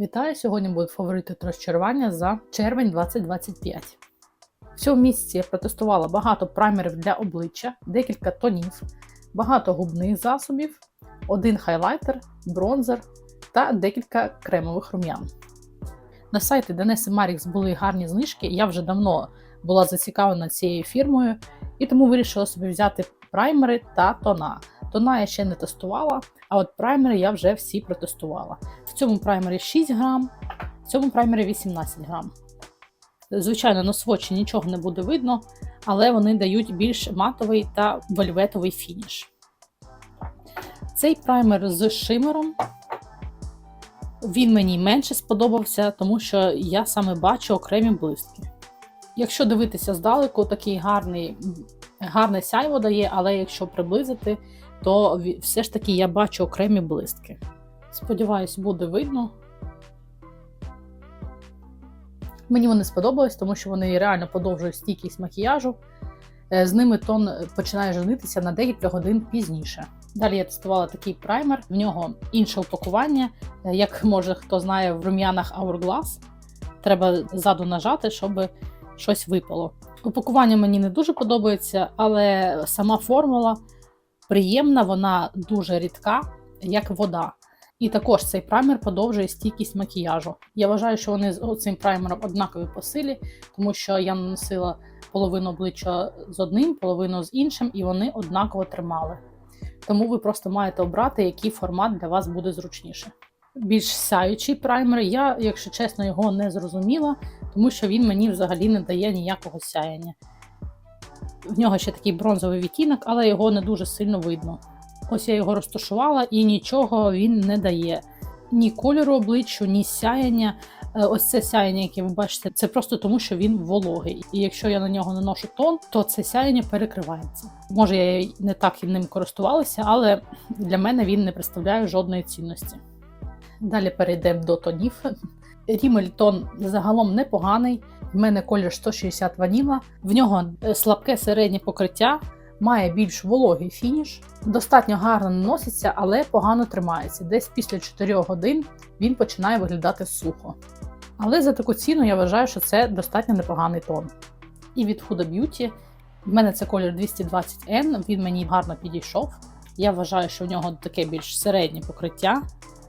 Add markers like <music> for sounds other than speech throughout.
Вітаю! Сьогодні будуть фаворити розчарування за червень 2025. В цьому місяці я протестувала багато праймерів для обличчя, декілька тонів, багато губних засобів, один хайлайтер, бронзер та декілька кремових рум'ян. На сайті Денеси Марікс були гарні знижки, я вже давно була зацікавлена цією фірмою, і тому вирішила собі взяти праймери та тона. Тона я ще не тестувала, а от праймери я вже всі протестувала. Цьому праймері 6 грам, в цьому праймері 18 грам. Звичайно, на свочі нічого не буде видно, але вони дають більш матовий та вельветовий фініш. Цей праймер з шимером. Він мені менше сподобався, тому що я саме бачу окремі блистки. Якщо дивитися здалеку, такий гарний, гарне сяйво дає, але якщо приблизити, то все ж таки я бачу окремі блистки. Сподіваюсь, буде видно. Мені вони сподобались, тому що вони реально подовжують стійкість макіяжу. Е, З ними тон починає женитися на декілька годин пізніше. Далі я тестувала такий праймер, в нього інше упакування. Е, Як може хто знає, в рум'янах Hourglass треба ззаду нажати, щоб щось випало. Упакування мені не дуже подобається, але сама формула приємна, вона дуже рідка, як вода. І також цей праймер подовжує стійкість макіяжу. Я вважаю, що вони з цим праймером однакові по силі, тому що я наносила половину обличчя з одним, половину з іншим, і вони однаково тримали. Тому ви просто маєте обрати, який формат для вас буде зручніше. Більш сяючий праймер, я, якщо чесно, його не зрозуміла, тому що він мені взагалі не дає ніякого сяяння. В нього ще такий бронзовий відтінок, але його не дуже сильно видно. Ось я його розташувала і нічого він не дає. Ні кольору обличчю, ні сяяння. Е, Ось це сяяння, яке ви бачите, це просто тому, що він вологий. І якщо я на нього наношу тон, то це сяяння перекривається. Може, я не так і ним користувалася, але для мене він не представляє жодної цінності. Далі перейдемо до тонів. <laughs> Рімель тон загалом непоганий. В мене колір 160 ваніла. В нього е, слабке середнє покриття, має більш вологий фініш. Достатньо гарно наноситься, але погано тримається. Десь після 4 годин він починає виглядати сухо. Але за таку ціну я вважаю, що це достатньо непоганий тон. І від Huda Beauty в мене це колір 220N, він мені гарно підійшов. Я вважаю, що в нього таке більш середнє покриття.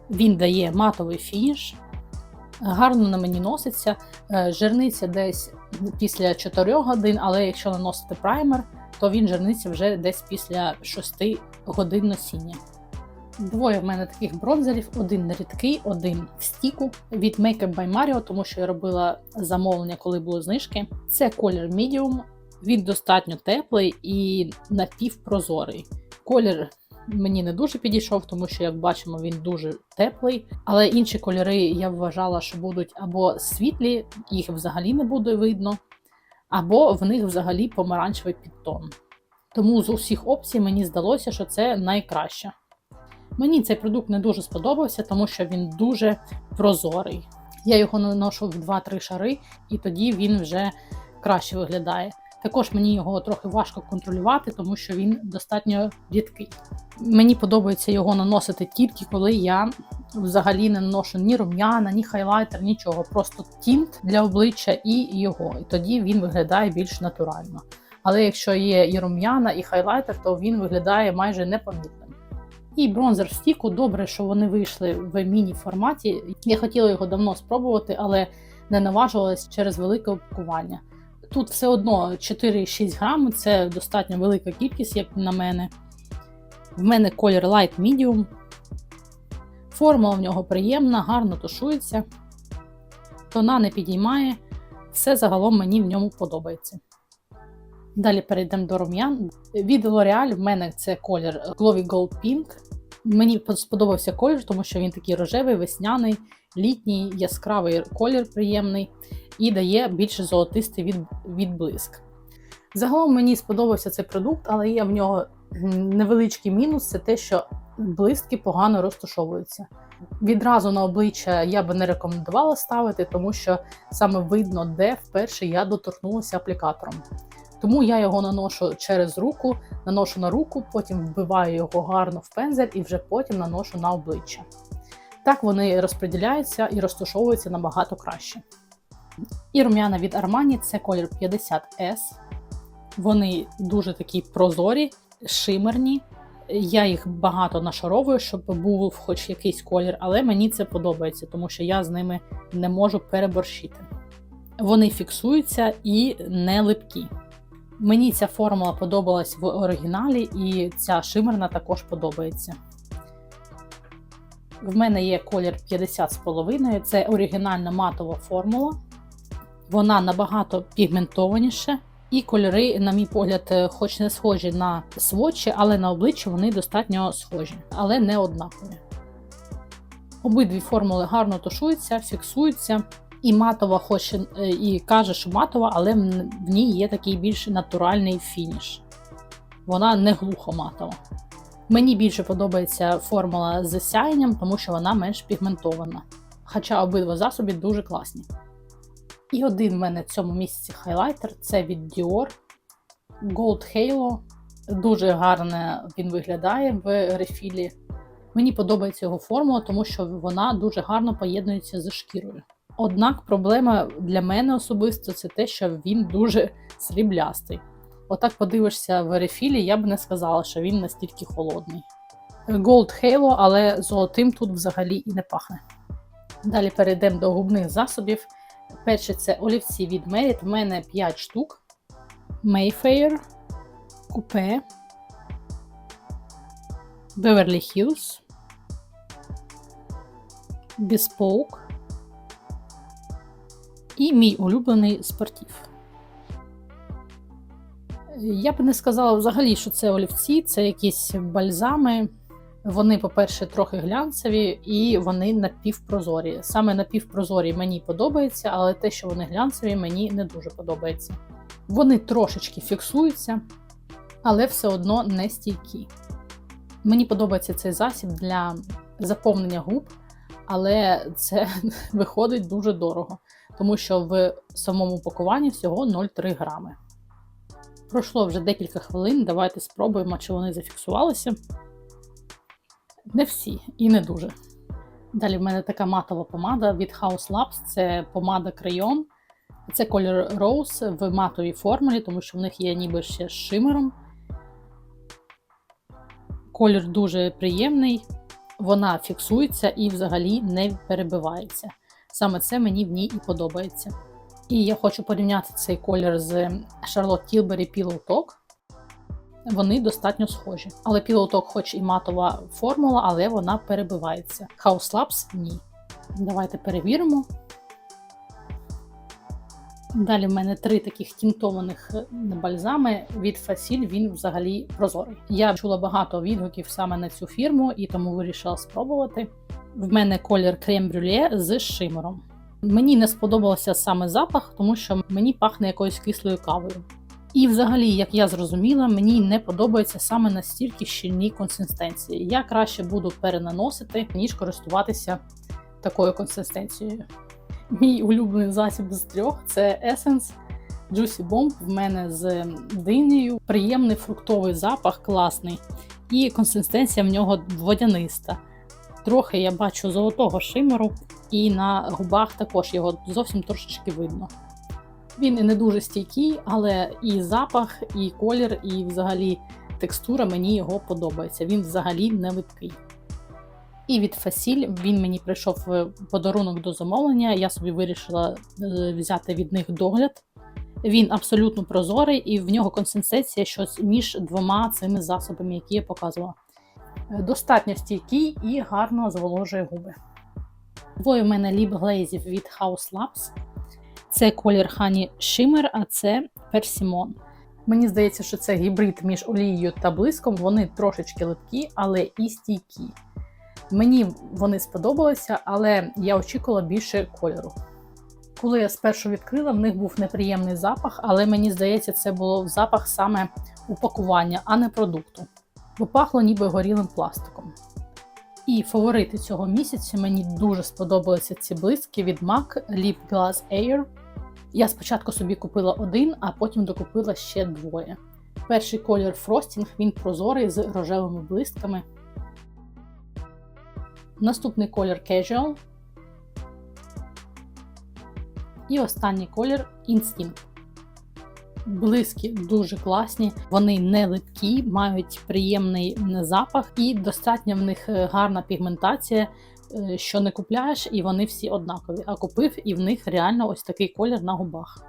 Він дає матовий фініш, гарно на мені носиться. Е, Жирниця десь після 4 годин, але якщо наносити праймер, то він жирниться вже десь після 6 годин носіння. Двоє в мене таких бронзерів: один рідкий, один в стіку від Makeup by Mario, тому що я робила замовлення, коли були знижки. Це колір Medium, він достатньо теплий і напівпрозорий. Колір мені не дуже підійшов, тому що, як бачимо, він дуже теплий. Але інші кольори я вважала, що будуть або світлі, їх взагалі не буде видно, або в них взагалі помаранчевий підтон. Тому з усіх опцій мені здалося, що це найкраще. Мені цей продукт не дуже сподобався, тому що він дуже прозорий. Я його наношу в 2-3 шари, і тоді він вже краще виглядає. Також мені його трохи важко контролювати, тому що він достатньо рідкий. Мені подобається його наносити тільки коли я взагалі не наношу ні рум'яна, ні хайлайтер, нічого. Просто тінт для обличчя і його. І тоді він виглядає більш натурально. Але якщо є і рум'яна, і хайлайтер, то він виглядає майже непомітним. І бронзер стіку добре, що вони вийшли в міні-форматі. Я хотіла його давно спробувати, але не наважилась через велике упакування. Тут все одно 4-6 грам, це достатньо велика кількість, як на мене. В мене колір Light Medium. Форма в нього приємна, гарно тушується, тона не підіймає. Все загалом мені в ньому подобається. Далі перейдемо до рум'ян. Від L'Oreal в мене це колір Glowy Gold Pink. Мені сподобався колір, тому що він такий рожевий, весняний, літній, яскравий колір приємний і дає більш золотистий від, відблиск. Загалом мені сподобався цей продукт, але є в нього невеличкий мінус це те, що блистки погано розташовуються. Відразу на обличчя я би не рекомендувала ставити, тому що саме видно, де вперше я доторкнулася аплікатором. Тому я його наношу через руку, наношу на руку, потім вбиваю його гарно в пензель і вже потім наношу на обличчя. Так вони розподіляються і розташовуються набагато краще. І рум'яна від Armani це колір 50S. Вони дуже такі прозорі, шимерні. Я їх багато нашаровую, щоб був хоч якийсь колір, але мені це подобається, тому що я з ними не можу переборщити. Вони фіксуються і не липкі. Мені ця формула подобалась в оригіналі, і ця шимерна також подобається. В мене є колір 50,5, це оригінальна матова формула. Вона набагато пігментованіша, і кольори, на мій погляд, хоч не схожі на сводчі, але на обличчі вони достатньо схожі, але не однакові. Обидві формули гарно тушуються, фіксуються. І матова, хоч і каже, що матова, але в ній є такий більш натуральний фініш. Вона не глухо матова. Мені більше подобається формула з сяєнням, тому що вона менш пігментована. Хоча обидва засоби дуже класні. І один в мене в цьому місяці хайлайтер це від Dior Gold Halo. Дуже гарно він виглядає в рефілі. Мені подобається його формула, тому що вона дуже гарно поєднується з шкірою. Однак проблема для мене особисто це те, що він дуже сріблястий. Отак подивишся в рефілі, я б не сказала, що він настільки холодний. Gold Halo, але золотим тут взагалі і не пахне. Далі перейдемо до губних засобів. Перше це олівці від Merit. В мене 5 штук. Mayfair, Coupe, Beverly Hills, Bespoke і мій улюблений спортів. Я б не сказала взагалі, що це олівці, це якісь бальзами. Вони, по-перше, трохи глянцеві і вони напівпрозорі. Саме напівпрозорі мені подобається, але те, що вони глянцеві, мені не дуже подобається. Вони трошечки фіксуються, але все одно не стійкі. Мені подобається цей засіб для заповнення губ, але це <laughs> виходить дуже дорого, тому що в самому пакуванні всього 0,3 грами. Пройшло вже декілька хвилин, давайте спробуємо, чи вони зафіксувалися. Не всі і не дуже. Далі в мене така матова помада від House Labs це помада Crayon. Це колір Rose в матовій формулі, тому що в них є ніби ще з шимером. Колір дуже приємний, вона фіксується і взагалі не перебивається. Саме це мені в ній і подобається. І я хочу порівняти цей колір з Charlotte Tilbury Pillow Talk. Вони достатньо схожі. Але Pillow Talk хоч і матова формула, але вона перебивається. House Labs ні. Давайте перевіримо. Далі в мене три таких тінтованих бальзами від Facil, він взагалі прозорий. Я чула багато відгуків саме на цю фірму і тому вирішила спробувати. В мене колір крем-брюле з шимером. Мені не сподобався саме запах, тому що мені пахне якоюсь кислою кавою. І, взагалі, як я зрозуміла, мені не подобається саме настільки щільні консистенції. Я краще буду перенаносити, ніж користуватися такою консистенцією. Мій улюблений засіб з трьох це Essence Juicy Bomb. В мене з динею. Приємний фруктовий запах, класний, і консистенція в нього водяниста. Трохи я бачу золотого шимеру, і на губах також його зовсім трошечки видно. Він і не дуже стійкий, але і запах, і колір, і взагалі текстура мені його подобається. Він взагалі не липкий. І від Фасіль він мені прийшов в подарунок до замовлення. Я собі вирішила е, взяти від них догляд. Він абсолютно прозорий, і в нього консистенція щось між двома цими засобами, які я показувала. Достатньо стійкий і гарно зволожує губи. Двоє в мене ліп глейзів від House Labs. Це колір Honey Shimmer, а це персімон. Мені здається, що це гібрид між олією та блиском. Вони трошечки липкі, але і стійкі. Мені вони сподобалися, але я очікувала більше кольору. Коли я спершу відкрила, в них був неприємний запах, але мені здається, це було запах саме упакування, а не продукту. Бо пахло ніби горілим пластиком. І фаворити цього місяця мені дуже сподобалися ці блиски від MAC Lip Glass Air. Я спочатку собі купила один, а потім докупила ще двоє. Перший колір Frosting, він прозорий з рожевими блисками. Наступний колір Casual. І останній колір Instinct. Блиски дуже класні, вони не липкі, мають приємний запах і достатньо в них е, гарна пігментація, е, що не купляєш, і вони всі однакові. А купив і в них реально ось такий колір на губах.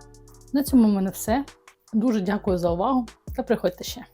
На цьому в мене все. Дуже дякую за увагу та приходьте ще.